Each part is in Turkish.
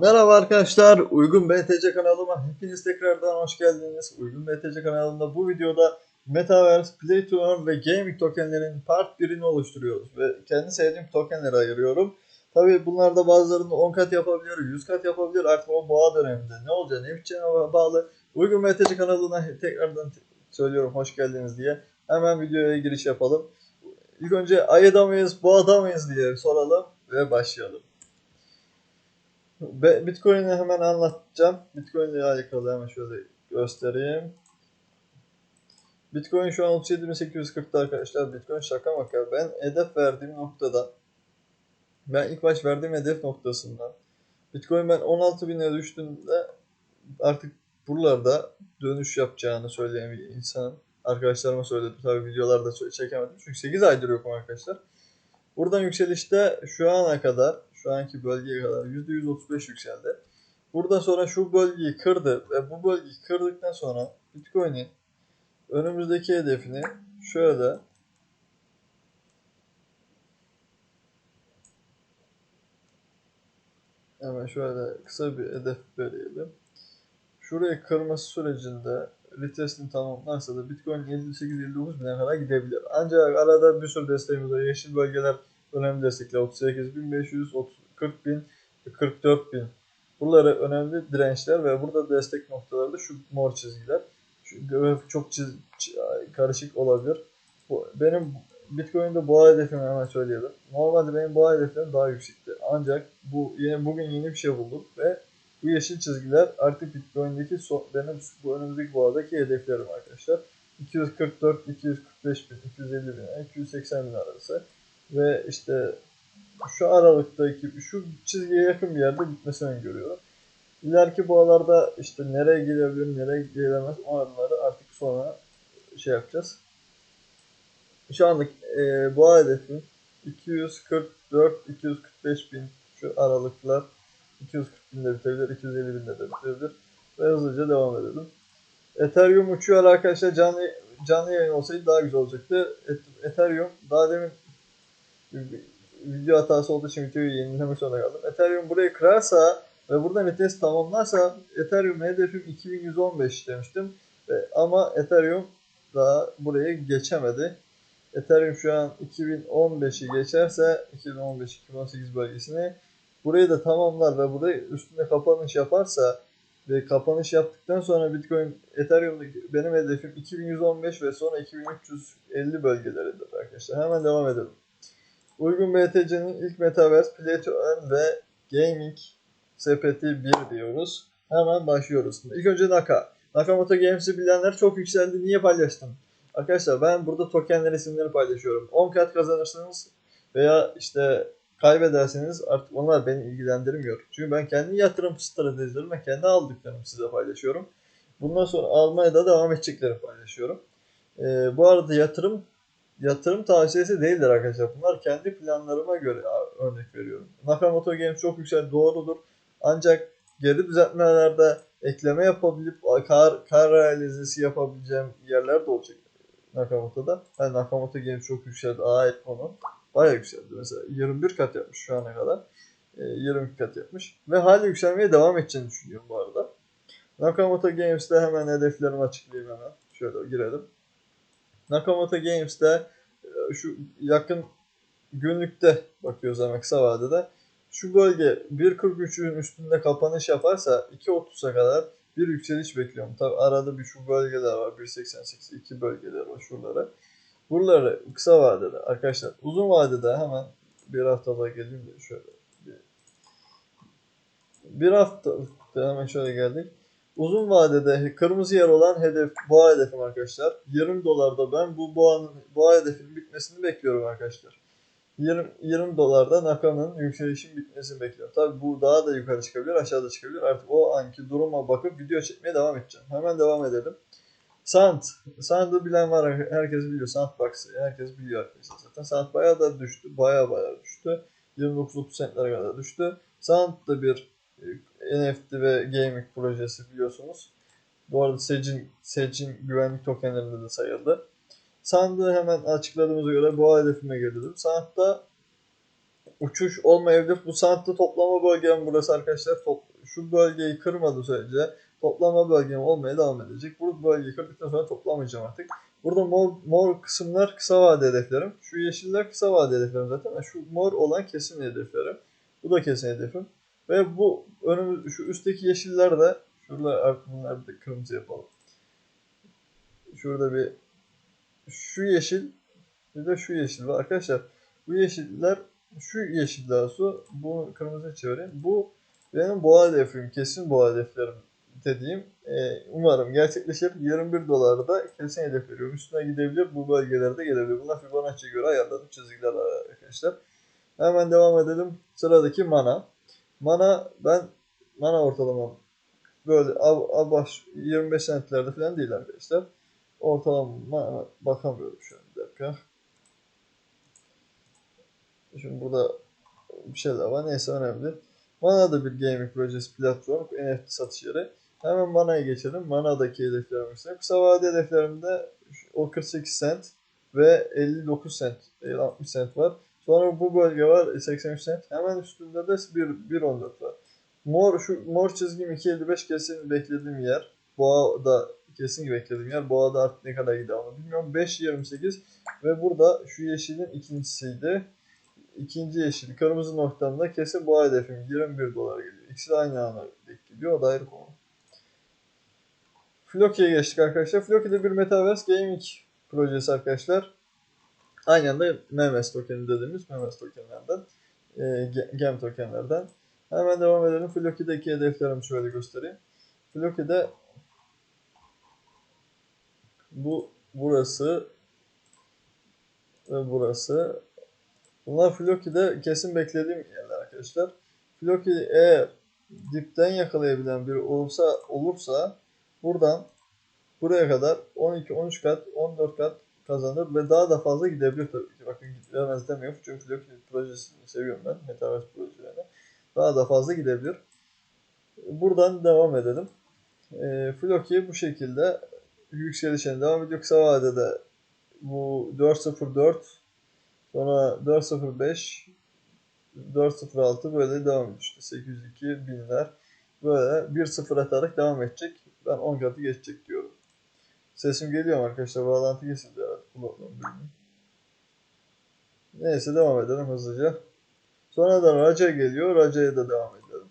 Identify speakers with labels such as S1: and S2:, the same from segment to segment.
S1: Merhaba arkadaşlar, Uygun BTC kanalıma hepiniz tekrardan hoş geldiniz. Uygun BTC kanalında bu videoda Metaverse, Play to Earn ve Gaming tokenlerin part 1'ini oluşturuyoruz. Ve kendi sevdiğim tokenleri ayırıyorum. Tabi bunlarda bazılarını 10 kat yapabilir, 100 kat yapabilir. Artık o boğa döneminde ne olacağı ne biteceğine bağlı. Uygun BTC kanalına tekrardan söylüyorum hoş geldiniz diye. Hemen videoya giriş yapalım. İlk önce ayıda mıyız, boğada mıyız diye soralım ve başlayalım. Bitcoin'i hemen anlatacağım. Bitcoin ile alakalı hemen şöyle göstereyim. Bitcoin şu an 37.840'da arkadaşlar. Bitcoin şaka maka. Ben hedef verdiğim noktada ben ilk baş verdiğim hedef noktasından Bitcoin ben 16.000'e düştüğünde artık buralarda dönüş yapacağını söyleyen bir insanım. Arkadaşlarıma söyledim. Tabii videolarda çe- çekemedim. Çünkü 8 aydır yokum arkadaşlar. Buradan yükselişte şu ana kadar, şu anki bölgeye kadar %135 yükseldi. Buradan sonra şu bölgeyi kırdı ve bu bölgeyi kırdıktan sonra Bitcoin'in önümüzdeki hedefini şöyle hemen şöyle kısa bir hedef verelim. Şurayı kırması sürecinde retestini tamamlarsa da Bitcoin 58-59 bine kadar gidebilir. Ancak arada bir sürü desteğimiz var. Yeşil bölgeler önemli destekler. 38.500, 30, 40.000, 44.000. Buraları önemli dirençler ve burada destek noktaları da şu mor çizgiler. Grafik çok çiz, çi- karışık olabilir. Bu, benim Bitcoin'de boğa hedefimi hemen söyleyelim. Normalde benim boğa hedeflerim daha yüksekti. Ancak bu yine bugün yeni bir şey bulduk ve bu yeşil çizgiler artık Bitcoin'deki so- benim bu önümüzdeki boğadaki hedeflerim arkadaşlar. 244, 245 bin, 250 bin, 280 bin arası. Ve işte şu aralıktaki şu çizgiye yakın bir yerde bitmesini öngörüyorum. İleriki boğalarda işte nereye gidebilir, nereye gelemez o araları artık sonra şey yapacağız. Şu anlık e, boğa hedefim 244-245 bin şu aralıklar 240 binde bitebilir, 250 binde de bitebilir. Ve hızlıca devam edelim. Ethereum uçuyor arkadaşlar. Canlı, canlı yayın olsaydı daha güzel olacaktı. Et- Ethereum daha demin video hatası olduğu için videoyu yenilemek zorunda kaldım. Ethereum burayı kırarsa ve buradan retest tamamlarsa Ethereum hedefim 2115 demiştim. Ve, ama Ethereum daha burayı geçemedi. Ethereum şu an 2015'i geçerse 2015-2018 bölgesini burayı da tamamlar ve burayı üstünde kapanış yaparsa ve kapanış yaptıktan sonra Bitcoin Ethereum'da benim hedefim 2115 ve sonra 2350 bölgeleridir arkadaşlar. Hemen devam edelim. Uygun BTC'nin ilk Metaverse, Play to Earn ve Gaming sepeti 1 diyoruz. Hemen başlıyoruz. İlk önce Naka. Nakamoto Games'i bilenler çok yükseldi. Niye paylaştım? Arkadaşlar ben burada tokenler isimleri paylaşıyorum. 10 kat kazanırsınız veya işte kaybederseniz artık onlar beni ilgilendirmiyor. Çünkü ben kendi yatırım stratejilerimi kendi aldıklarımı size paylaşıyorum. Bundan sonra almaya da devam edeceklerimi paylaşıyorum. Ee, bu arada yatırım yatırım tavsiyesi değildir arkadaşlar. Bunlar kendi planlarıma göre örnek veriyorum. Nakamoto Games çok yüksek doğrudur. Ancak geri düzeltmelerde ekleme yapabilip kar, kar realizesi yapabileceğim yerler de olacak Nakamoto'da. Yani Nakamoto Games çok yükseldi. Ait konu. Bayağı yükseldi. Mesela 21 kat yapmış şu ana kadar. E, 20 kat yapmış. Ve hala yükselmeye devam edeceğini düşünüyorum bu arada. Nakamoto Games'te hemen hedeflerimi açıklayayım hemen. Şöyle girelim. Nakamoto Games'te e, şu yakın günlükte bakıyoruz hemen kısa vadede. Şu bölge 1.43'ün üstünde kapanış yaparsa 2.30'a kadar bir yükseliş bekliyorum. Tabi arada bir şu bölgeler var. 1.88, 2 bölgeler var şuralara. Buraları kısa vadede arkadaşlar uzun vadede hemen bir haftada geleyim de şöyle bir, bir hafta hemen şöyle geldik. Uzun vadede kırmızı yer olan hedef boğa hedefim arkadaşlar. 20 dolarda ben bu boğanın boğa hedefinin bitmesini bekliyorum arkadaşlar. 20, 20 dolarda Naka'nın yükselişin bitmesini bekliyorum. Tabi bu daha da yukarı çıkabilir, aşağıda çıkabilir. Artık o anki duruma bakıp video çekmeye devam edeceğim. Hemen devam edelim. Sant. Sant'ı bilen var. Herkes biliyor. Sandbox'ı. Herkes biliyor arkadaşlar zaten. Sant bayağı da düştü. Bayağı bayağı düştü. 29-30 centlere kadar düştü. Sant da bir NFT ve gaming projesi biliyorsunuz. Bu arada Secin, Secin güvenlik tokenlerinde de sayıldı. Sandığı hemen açıkladığımıza göre boğa hedefime geliyorum. Sanat'ta uçuş olmayabilir. Bu sanatta toplama bölgem burası arkadaşlar. Top, şu bölgeyi kırmadığı sürece toplama bölgem olmaya devam edecek. Bu bölgeyi kırdıktan sonra toplamayacağım artık. Burada mor, mor kısımlar kısa vade hedeflerim. Şu yeşiller kısa vade hedeflerim zaten. Şu mor olan kesin hedeflerim. Bu da kesin hedefim. Ve bu önümüz şu üstteki yeşiller de şurada artık bunları da kırmızı yapalım. Şurada bir şu yeşil bir de şu yeşil var. Arkadaşlar bu yeşiller şu yeşil daha su bu kırmızı çevireyim. Bu benim boğa hedefim. Kesin boğa hedeflerim dediğim. Ee, umarım gerçekleşir. 21 dolarda kesin hedef veriyorum. Üstüne gidebilir. Bu bölgelerde gelebilir. Bunlar Fibonacci'ye göre ayarladım çizgiler arkadaşlar. Hemen devam edelim. Sıradaki mana. Mana ben mana ortalamam böyle ab, ab baş 25 centlerde falan değil arkadaşlar. Ortalama bakamıyorum şu an bir dakika. Şimdi burada bir şeyler var. Neyse önemli. Mana da bir gaming projesi platform. NFT satış yeri. Hemen Mana'ya geçelim. Mana'daki hedeflerim ise kısa vade hedeflerimde o 48 cent ve 59 cent, 60 cent var. Sonra bu bölge var 83 cent. Hemen üstünde de 1.14 var. Mor şu mor çizgim 2.55 kesin beklediğim yer. Boğa da kesin beklediğim yer. Boğa da artık ne kadar gider onu bilmiyorum. 5.28 ve burada şu yeşilin ikincisiydi. İkinci yeşil kırmızı noktamda kesin boğa hedefim 21 dolar geliyor. İkisi de aynı anda denk geliyor. O da ayrı konu. Floki'ye geçtik arkadaşlar. Floki de bir Metaverse Gaming projesi arkadaşlar. Aynı anda Memes tokeni dediğimiz Memes tokenlerden, e, Gem tokenlerden. Hemen devam edelim. Floki'deki hedeflerimi şöyle göstereyim. Floki'de bu burası ve burası. Bunlar Floki'de kesin beklediğim yerler arkadaşlar. Floki eğer dipten yakalayabilen biri olursa olursa buradan buraya kadar 12, 13 kat, 14 kat kazanır ve daha da fazla gidebilir tabii ki. Bakın gidemez demiyorum çünkü Floki projesini seviyorum ben. Metaverse projelerini. Daha da fazla gidebilir. Buradan devam edelim. E, Floki bu şekilde yükselişine devam ediyor. Kısa vadede bu 4.04 sonra 4.05 4.06 böyle devam ediyor. İşte 802 binler böyle 1.0 atarak devam edecek. Ben 10 katı geçecek diyorum. Sesim geliyor mu arkadaşlar? Bağlantı kesildi herhalde. Neyse devam edelim hızlıca. Sonradan Raja geliyor. Raja'ya da devam edelim.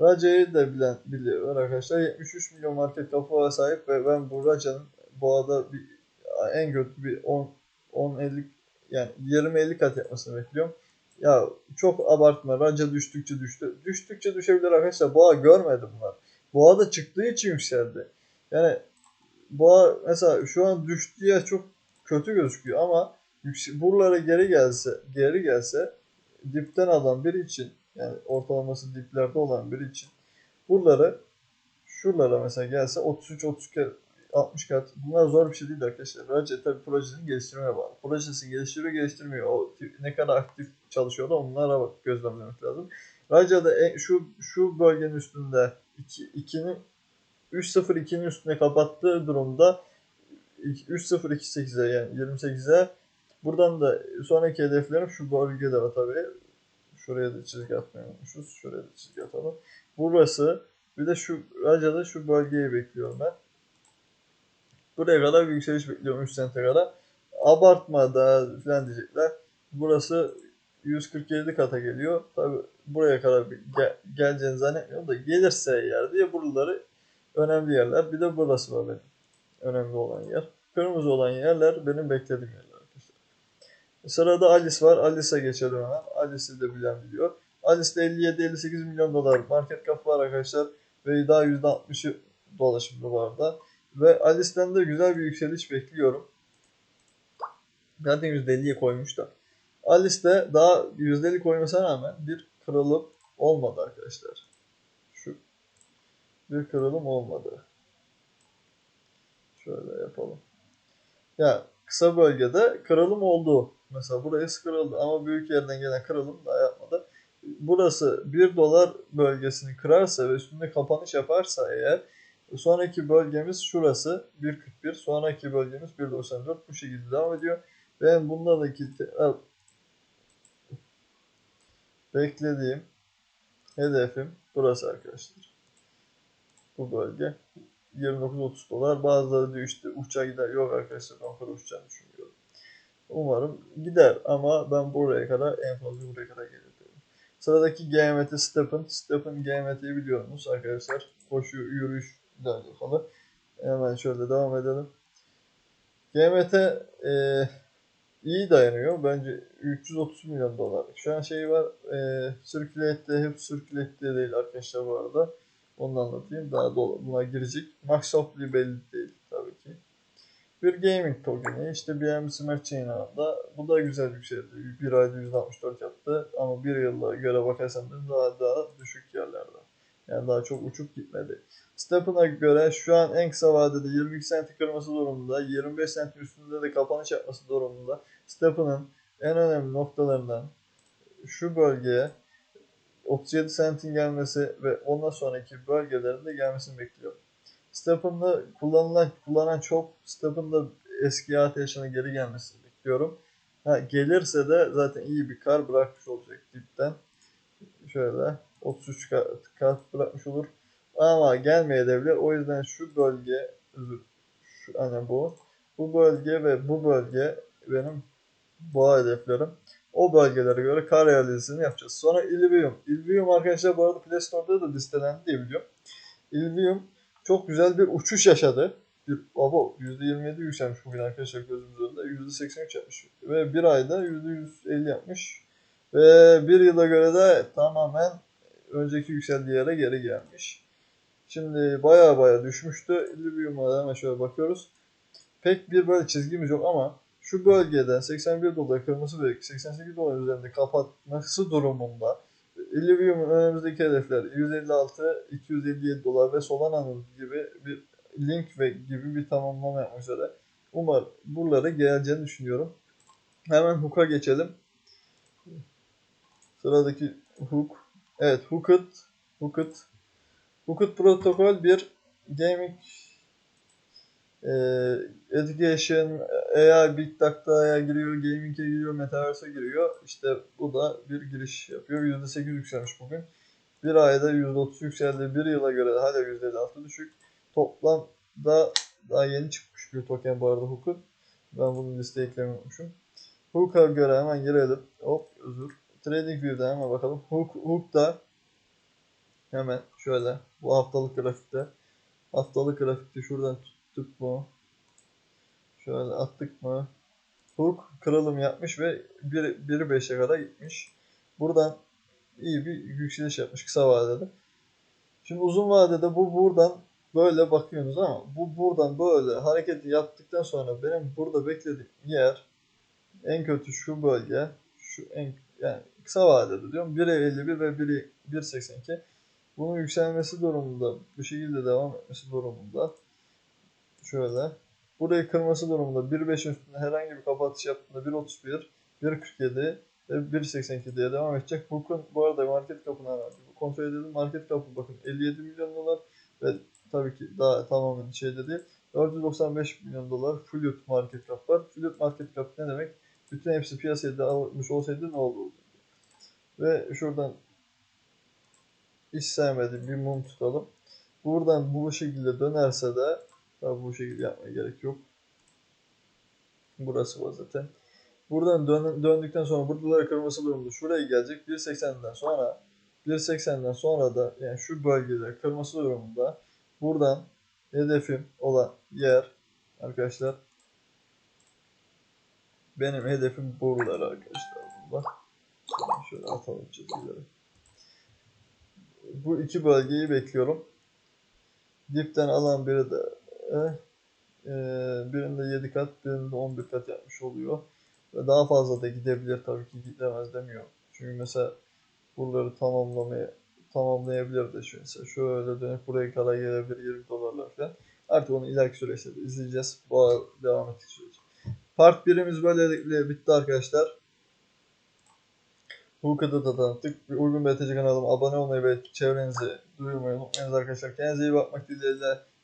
S1: Raja'yı da bilen biliyor arkadaşlar. 73 milyon market kapıya sahip ve ben bu Raja'nın boğada bir, en kötü bir 10 10 50 yani 20 50 kat yapmasını bekliyorum. Ya çok abartma. Raja düştükçe düştü. Düştükçe düşebilir arkadaşlar. Boğa görmedi bunlar. Boğa da çıktığı için yükseldi. Yani boğa mesela şu an düştüğü çok kötü gözüküyor ama buralara geri gelse geri gelse dipten alan biri için yani ortalaması diplerde olan biri için buraları şuralara mesela gelse 33 30 kere 60 kat. Bunlar zor bir şey değil arkadaşlar. Race tabii projesini geliştirmeye bağlı. Projesini geliştiriyor, geliştirmiyor. O ne kadar aktif çalışıyor da onlara bak gözlemlemek lazım. Raca'da şu şu bölgenin üstünde 2 2'nin 3.02'nin üstüne kapattığı durumda 3.028'e yani 28'e buradan da sonraki hedeflerim şu bölgede var tabii. Şuraya da çizgi atmayı unutmuşuz. Şuraya da çizgi atalım. Burası bir de şu Raca'da şu bölgeyi bekliyorum ben. Buraya kadar bir yükseliş bekliyorum 3 sente kadar. Abartmada falan diyecekler. Burası 147 kata geliyor. Tabi buraya kadar bir gel geleceğini zannetmiyorum da gelirse eğer diye buraları önemli yerler. Bir de burası var benim önemli olan yer. Kırmızı olan yerler benim beklediğim yerler arkadaşlar. Sırada Alice var. Alice'e geçelim hemen. Alice'i de bilen biliyor. Alice'de 57-58 milyon dolar market cap var arkadaşlar. Ve daha %60'ı dolaşımda bu arada. Ve Alice'den de güzel bir yükseliş bekliyorum. Zaten %50'ye koymuş da. Alice'de daha %50 koymasına rağmen bir kırılım olmadı arkadaşlar. Şu bir kırılım olmadı. Şöyle yapalım. Ya kısa bölgede kırılım oldu. Mesela burası kırıldı ama büyük yerden gelen kırılım daha yapmadı. Burası 1 dolar bölgesini kırarsa ve üstünde kapanış yaparsa eğer sonraki bölgemiz şurası 1.41 sonraki bölgemiz 1.94 bu şekilde devam ediyor. Ben bundaki beklediğim hedefim burası arkadaşlar. Bu bölge. 29-30 dolar. Bazıları diyor işte uçağa gider. Yok arkadaşlar ben kadar uçacağını düşünmüyorum. Umarım gider ama ben buraya kadar en fazla buraya kadar gelir diyorum. Sıradaki GMT Step'in. Step'in GMT'yi biliyorsunuz arkadaşlar. Koşu, yürüyüş ile alakalı. Hemen şöyle devam edelim. GMT e, iyi dayanıyor. Bence 330 milyon dolarlık. Şu an şey var. E, Circulate'de hep Circulate'de değil arkadaşlar bu arada. Onu anlatayım. Daha da buna girecek. Supply belli değil tabii ki. Bir gaming token'i işte BNB Smart Chain. Bu da güzel yükseldi. Bir ayda 164 yaptı ama bir yıla göre bakarsanız daha daha düşük yerlerde. Yani daha çok uçup gitmedi. Steppen'a göre şu an en kısa vadede 22 senti kırması durumunda, 25 sentin üstünde de kapanış yapması durumunda. Steppen'ın en önemli noktalarından şu bölgeye 37 sentin gelmesi ve ondan sonraki bölgelerin de gelmesini bekliyorum. Steppen'da kullanılan kullanan çok Steppen'da eski ATH'ına geri gelmesini bekliyorum. Ha, gelirse de zaten iyi bir kar bırakmış olacak dipten. Şöyle 33 kart, kart bırakmış olur. Ama gelmeyebilir. O yüzden şu bölge özür şu hani bu bu bölge ve bu bölge benim boğa hedeflerim. O bölgelere göre kar realizasını yapacağız. Sonra Ilvium. Ilvium arkadaşlar bu arada Play Store'da da listelendi diye biliyorum. Ilvium çok güzel bir uçuş yaşadı. Bir, abo %27 yükselmiş bugün arkadaşlar gözümüz önünde. %83 yapmış. Ve bir ayda %150 yapmış. Ve bir yıla göre de tamamen önceki yükseldiği yere geri gelmiş. Şimdi baya baya düşmüştü. Ilvium'a hemen şöyle bakıyoruz. Pek bir böyle çizgimiz yok ama şu bölgeden 81 dolar kırmızı ve 88 dolar üzerinde kapatması durumunda Illivium'un önümüzdeki hedefler 156, 257 dolar ve Solana'nın gibi bir link ve gibi bir tamamlama yapmak üzere. Umarım buralara geleceğini düşünüyorum. Hemen Hook'a geçelim. Sıradaki Hook. Evet Hooked. Hooked. Hooked protokol bir gaming e, education, AI, Big Data'ya giriyor, Gaming'e giriyor, Metaverse'e giriyor. İşte bu da bir giriş yapıyor. %8 yükselmiş bugün. Bir ayda %30 yükseldi. Bir yıla göre de hala %56 düşük. Toplamda daha yeni çıkmış bir token bu arada Hook'un. Ben bunu listeye eklememişim. Hook'a göre hemen girelim. Hop özür. Trading View'da hemen bakalım. Hook, Hook'da hemen şöyle bu haftalık grafikte haftalık grafikte şuradan tuttuk mu? Şöyle attık mı? Hook kırılım yapmış ve 1.5'e kadar gitmiş. Buradan iyi bir yükseliş yapmış kısa vadede. Şimdi uzun vadede bu buradan böyle bakıyorsunuz ama bu buradan böyle hareketi yaptıktan sonra benim burada beklediğim yer en kötü şu bölge şu en yani kısa vadede diyorum 1.51 ve 1.82 bunun yükselmesi durumunda bu şekilde devam etmesi durumunda şöyle burayı kırması durumunda 1.5 üstünde herhangi bir kapatış yaptığında 1.31 1.47 ve 1.82 diye devam edecek. Bugün bu arada market kapına kontrol edelim. Market kapı bakın 57 milyon dolar ve tabii ki daha tamamen şeyde değil. 495 milyon dolar Fluid market cap var. Fluid market cap ne demek? Bütün hepsi piyasaya almış olsaydı ne olurdu? Ve şuradan hiç sevmediğim bir mum tutalım. Buradan bu şekilde dönerse de tabi bu şekilde yapmaya gerek yok. Burası var zaten. Buradan dön, döndükten sonra buradaları kırması durumunda şuraya gelecek. 1.80'den sonra 1.80'den sonra da yani şu bölgede kırması durumunda buradan hedefim olan yer arkadaşlar benim hedefim buralar arkadaşlar burada. Şöyle atalım çizgileri. Bu iki bölgeyi bekliyorum. Dipten alan biri de e, e, birinde 7 kat, birinde 11 kat yapmış oluyor. Ve daha fazla da gidebilir tabii ki gidemez demiyor. Çünkü mesela buraları tamamlamaya tamamlayabilir de şu mesela şöyle dönüp buraya kadar gelebilir 20 dolarlar falan. Artık onu ileriki süreçte de izleyeceğiz. Bu devam ettik süreci. Part 1'imiz böylelikle bitti arkadaşlar. Hooka'da da tanıttık. Bir uygun BTC kanalıma abone olmayı ve çevrenizi duyurmayı unutmayınız arkadaşlar. Kendinize iyi bakmak dileğiyle